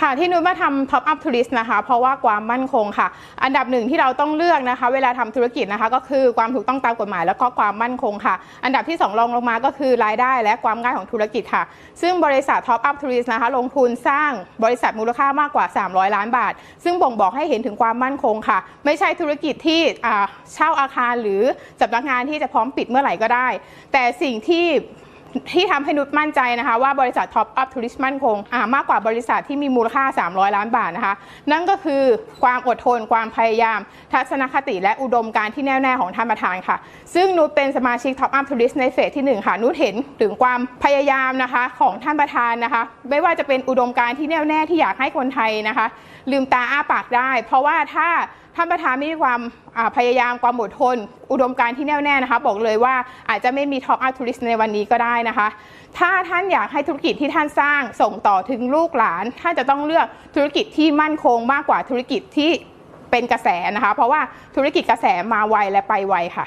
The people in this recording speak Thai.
ค่ะที่นุ้ยมาทำ Top Up Tourist นะคะ เพราะว่าความมั่นคงค่ะ อันดับหนึ่งที่เราต้องเลือกนะคะ เวลาทำธุรกิจนะคะ ก็คือความถูกต้องตามกฎหมาย แล้วก็ความมั่นคงค่ะ อันดับที่สองรองลงมาก็คือรายได้และความง่ายของธุรกิจค่ะ ซึ่งบริษัท Top Up Tourist นะคะ ลงทุนสร้างบริษัทมูลค่ามากกว่า 300 ล้านบาท ซึ่งบ่งบอกให้เห็นถึงความมั่นคงค่ะ ไม่ใช่ธุรกิจที่อ่าเช่าอาคารหรือสำนักงานที่จะพร้อมปิดเมื่อไหร่ก็ได้ แต่สิ่งที่ ที่ทำให้นุชมั่นใจนะคะ ว่าบริษัท Top Up Tourist มั่นคงมากกว่าบริษัทที่มีมูลค่า 300 ล้านบาทนะคะ นั่นก็คือความอดทนความพยายาม ทัศนคติและอุดมการที่แน่วแน่ของท่านประธานค่ะ ซึ่งนุชเป็นสมาชิก Top Up Tourist ในเฟสที่ 1 ค่ะ นุชเห็นถึงความพยายามนะคะของท่านประธานนะคะ ไม่ว่าจะเป็นอุดมการที่แน่วแน่ที่อยากให้คนไทยนะคะ ลืมตาอ้าปากได้ เพราะว่าถ้า ท่านประธานมีความพยายามความอดทน อุดมการที่แน่วแน่นะคะ บอกเลยว่าอาจจะไม่มี Top Up Tourist ในวันนี้ก็ได้นะคะ ถ้าท่านอยากให้ธุรกิจที่ท่านสร้างส่งต่อถึงลูกหลาน ท่านจะต้องเลือกธุรกิจที่มั่นคงมากกว่าธุรกิจที่เป็นกระแสนะคะ เพราะว่าธุรกิจกระแสมาไวและไปไวค่ะ